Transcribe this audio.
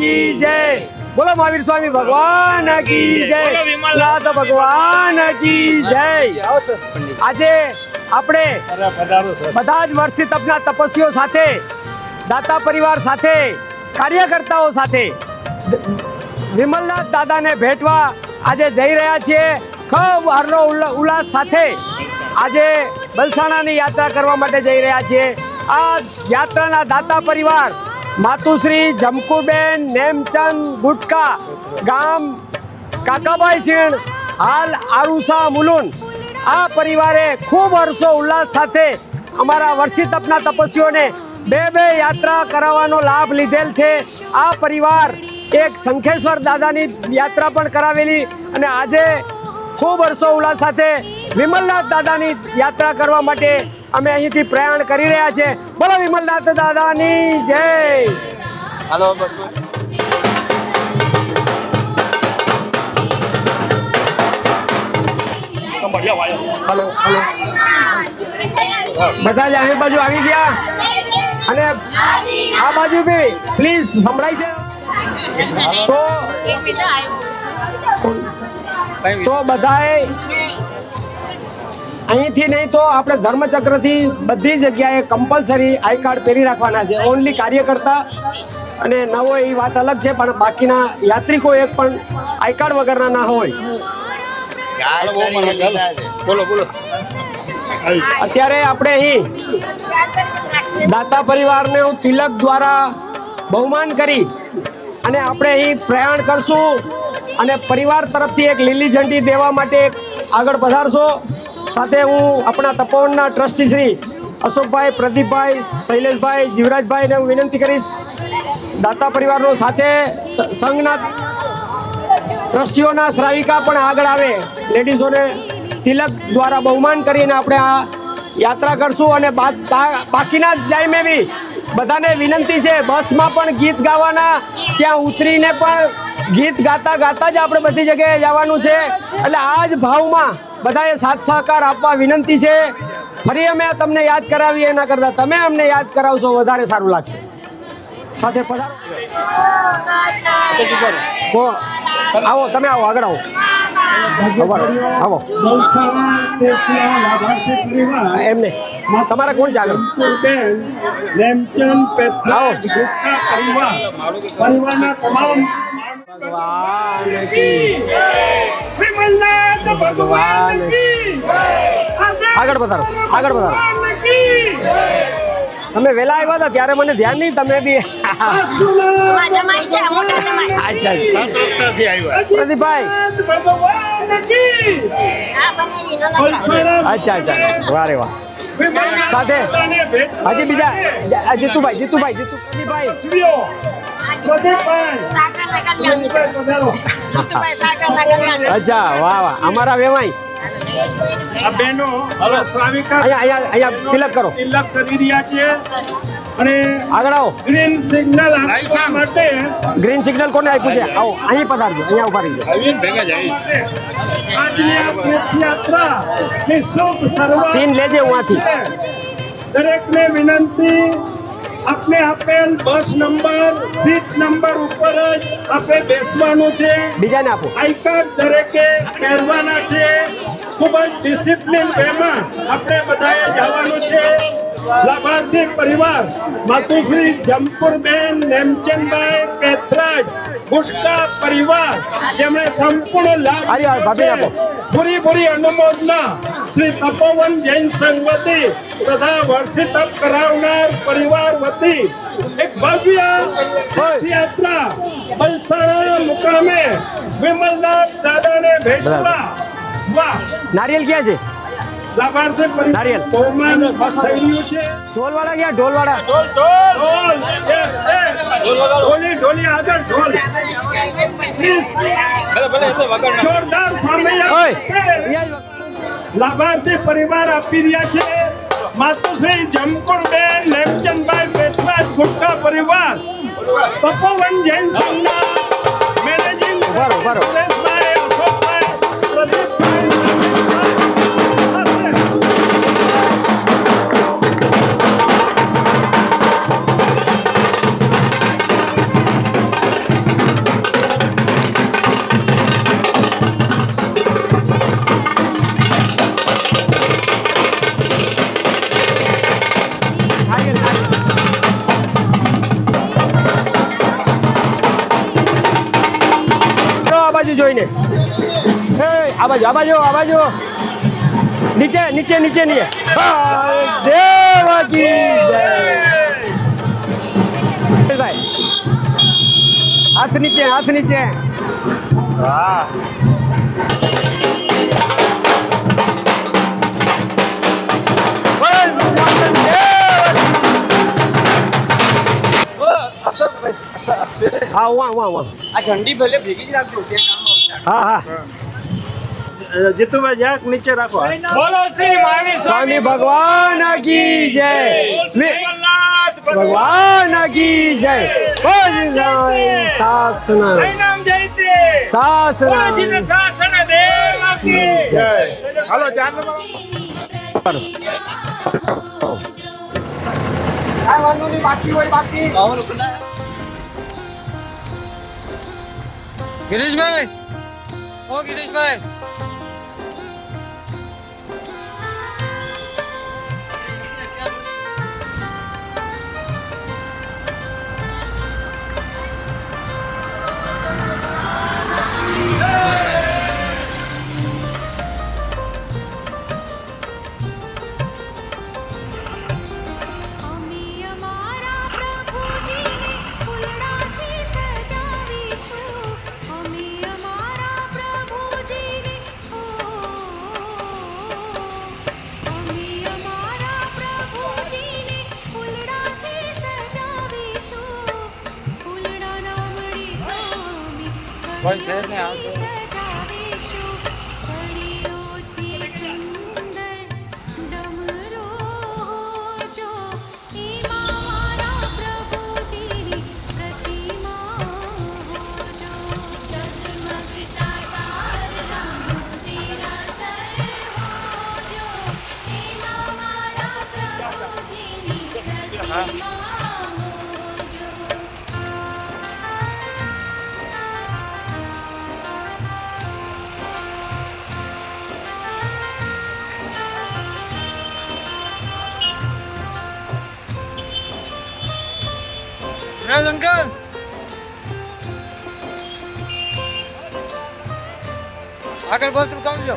કી જય। બોલો મહાવીર સ્વામી ભગવાન કી જય। વિમલનાથ નાથ ભગવાન કી જય। આજે આપણે બધા જ વર્ષિત તપના તપસ્વીઓ સાથે દાતા પરિવાર સાથે કાર્યકર્તાઓ સાથે વિમલનાથ દાદાને ભેટવા આજે જઈ રહ્યા છીએ. ખૂબ હરનો ઉલ્લા- ઉલ્લાસ સાથે આજે બલસાણાની યાત્રા કરવા માટે જઈ રહ્યા છીએ. આ યાત્રાના દાતા પરિવાર માતુશ્રી જમકુબેન નેમચંદ ગુટકા, ગામ કાકાભાઈ સિંહ, હાલ આરુસા મુલુન. આ પરિવારે ખૂબ હર્ષો ઉલ્લાસ સાથે અમારા વર્ષી તપના તપસ્વીઓને બે બે યાત્રા કરાવવાનો લાભ લીધેલ છે. આ પરિવાર એક શંખેશ્વર દાદાની યાત્રા પણ કરાવેલી અને આજે ખૂબ હર્ષો ઉલ્લાસ સાથે વિમલનાથ દાદાની યાત્રા કરવા માટે અમે અહીંથી પ્રયાણ કરી રહ્યા છે. બોલો વિમલનાથ દાદાની જય. હાલો હલો હલો. બધા જ અહીં બાજુ આવી ગયા. અને આ બાજુ બી પ્લીઝ સંભળાય છે. તો તો બધાએ અહીંથી નહીં તો આપણે ધર્મચક્રથી બધી જગ્યાએ કમ્પલસરી આઈ કાર્ડ પહેરી રાખવાના છે. ઓનલી કાર્યકર્તા અને ન હોય એ વાત અલગ છે પણ બાકીના યાત્રિકો એક પણ આઈ કાર્ડ વગરના ના હોય. બોલો બોલો. અત્યારે આપણે અહીં દાતા પરિવારને હું તિલક દ્વારા બહુમાન કરી અને આપણે અહીં પ્રયાણ કરશું અને પરિવાર તરફથી એક લીલી ઝંડી દેવા માટે આગળ પધારશો. સાથે હું આપણા તપોવનના ટ્રસ્ટી શ્રી અશોકભાઈ, પ્રદીપભાઈ, શૈલેષભાઈ, જીવરાજભાઈને હું વિનંતી કરીશ. દાતા પરિવારનો સાથે સંઘના ટ્રસ્ટીઓના શ્રાવિકા પણ આગળ આવે. લેડીઝોને તિલક દ્વારા બહુમાન કરીને આપણે આ યાત્રા કરશું અને બાકીના ટાઈમે બી. બધાને વિનંતી છે, બસમાં પણ ગીત ગાવાના, ત્યાં ઉતરીને પણ ગીત ગાતા ગાતા જ આપણે બધી જગ્યાએ જવાનું છે. એટલે આ જ ભાવમાં બધાએ સાથ સહકાર આપવા વિનંતી છે. ફરી અમે તમને યાદ કરાવીએ એના કરતાં તમે અમને યાદ કરાવશો, વધારે સારું લાગશે. સાથે પધારો. આવો, તમે આવો, આગળ આવો. આવો. એમને, તમારા કોણ તમામ ભગવાન ભગવાન આગળ પધારો આગળ પધારો ભગવાન તમે વહેલા આવ્યા હતા ત્યારે મને ધ્યાન નહીં તમે બી. આસુના જમાઈ છે મોટા જમાઈ. અચ્છા, અચ્છા. પ્રદીપભાઈ. અચ્છા અચ્છા વારે વાહ સાથે. હજી બીજા જીતુભાઈ જીતુભાઈ જીતુ પ્રદીપભાઈ. અચ્છા વાહ વાહ. અમારા વેવાઈ. આ બહેનો હવે સ્વામિકા અહીંયા અહીંયા અહીંયા તિલક કરો. તિલક કરી રહ્યા છે. અને આગળ આવો. ગ્રીન સિગ્નલ આપવા માટે ગ્રીન સિગ્નલ કોને આપ્યું છે? આવો અહીં પધારજો અહીંયા ઊભા રહીજો. આજની આ તીર્થયાત્રા ની શુભ સર્વ સીન લેજે હું આથી. દરેકને વિનંતી આપને આપેલ બસ નંબર સીટ નંબર ઉપર જ આપે બેસવાનું છે. બીજાને આપો. આઈ કાર્ડ દરેકે પહેરવાના છે. ખૂબ જ ડિસિપ્લિન વેમાં આપણે બધાએ જવાનું છે. લાભાર્થી પરિવાર માતુશ્રી જમપુરબેન નેમચંદભાઈ પેથરાજ ગુટકા પરિવાર જેમણે સંપૂર્ણ લાભ. પૂરી પૂરી અનુમોદના શ્રી તપોવન જૈન સંઘ વતી તથા વર્ષી તપ કરાવનાર પરિવાર વતી એક ભવ્ય યાત્રા બલસાણા મુકામે વિમલનાથ દાદાને ભેટવા. વાહ. નારિયેલ ક્યાં છે? નારિયેલ. ઢોલવાળા ક્યાં? ઢોલવાળા. લાભાર્થી પરિવાર આપી રહ્યા છે. માતુશ્રી જમકુરબેન નેમચંદભાઈ પેટરાજ ગુટકા પરિવાર. તપોવન જૈન સંઘના જોઈને. હે, આ બાજુ આ બાજુ આ બાજુ. નીચે નીચે નીચે નીચે. દેવકી. ભાઈ હાથ નીચે હાથ નીચે. વાહ. દેવકી. હા વાહ વાહ વાહ આ ઠંડી ભલે ભેગી જ રાખજો. હા હા. જીતુભાઈ જરાક નીચે રાખો બોલો શ્રી માણી સ્વામી ભગવાન કી જય. ભગવાન. કી જય. બોલ જય શાસન નામ જયતે શાસન શાસન દેવ કી. હાલો ચાર નંબર ગિરીશભાઈ? ઓ ગિરીશભાઈ. અમે કોઈ છે ને વિરાજ અંકલ આગળ બસ રૂકાવજો